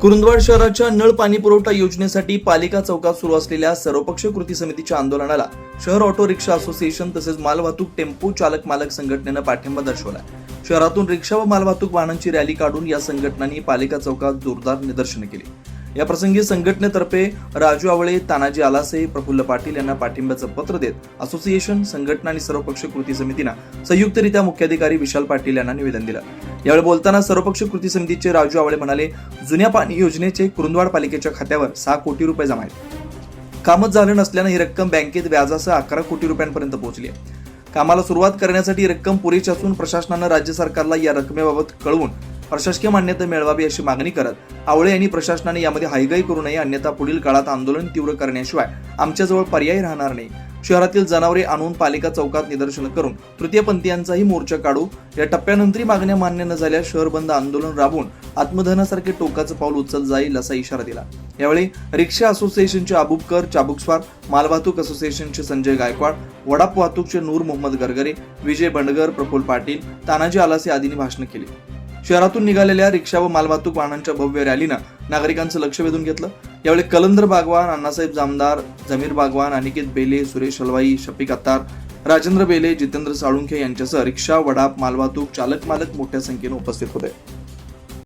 कुरुंदवाड शहराच्या नळ पाणी पुरवठा योजनेसाठी पालिका चौकात सुरू असलेल्या सर्वपक्ष कृती समितीच्या आंदोलनाला शहर ऑटो रिक्षा असोसिएशन तसेच मालवाहतूक टेम्पो चालक मालक संघटनेनं पाठिंबा दर्शवला शहरातून रिक्षा व मालवाहतूक वाहनांची रॅली काढून या संघटनांनी पालिका चौकात जोरदार निदर्शनं केली. या प्रसंगी संघटनेतर्फे राजू आवळे तानाजी आलासे प्रफुल्ल पाटील यांना पाठिंब्याचं पत्र देत असोसिएशन संघटना आणि सर्वपक्ष कृती समितीनं संयुक्तरित्या मुख्याधिकारी विशाल पाटील यांना निवेदन दिलं. यावेळी बोलताना सर्वपक्ष कृती समितीचे राजू आवळे म्हणाले जुन्या पाणी योजनेचे कुरुंदवाड पालिकेच्या खात्यावर सहा कोटी रुपये जमा आहेत. कामच झालं नसल्यानं ही रक्कम बँकेत व्याजासह अकरा कोटी रुपयांपर्यंत पोहोचली आहे. कामाला सुरुवात करण्यासाठी रक्कम पुरेशी असून प्रशासनानं राज्य सरकारला या रकमेबाबत कळवून प्रशासकीय मान्यता मिळवावी अशी मागणी करत आवळे यांनी प्रशासनाने यामध्ये हायगाई करू नये अन्यथा पुढील काळात आंदोलन तीव्र करण्याशिवाय आमच्याजवळ पर्याय राहणार नाही. शहरातील जनावरे आणून पालिका चौकात निदर्शनं करून तृतीयपंथीयांचाही मोर्चा काढू. या टप्प्यानंतरही मागण्या मान्य न झाल्यास शहर बंद आंदोलन राबवून आत्मदहनासारखे टोकाचं पाऊल उचल जाईल असा इशारा दिला. यावेळी रिक्षा असोसिएशनचे आबुबकर चाबुकस्वार मालवाहतूक असोसिएशनचे संजय गायकवाड वडाप वाहतूकचे नूर मोहम्मद गरगरे विजय बंडगर प्रफुल्ल पाटील तानाजी आलासे आदींनी भाषण केली. शहरातून निघालेल्या रिक्षा व मालवाहतूक वाहनांच्या भव्य रॅलीनं नागरिकांचं लक्ष वेधून घेतलं. यावेळी कलंदर बागवान अण्णासाहेब जामदार जमीर बागवान अनिकेत बेले सुरेश हलवाई शफिक अत्तार राजेंद्र बेले जितेंद्र साळुंखे यांच्यासह रिक्षा वडाप मालवाहतूक चालक मालक मोठ्या संख्येनं उपस्थित होते.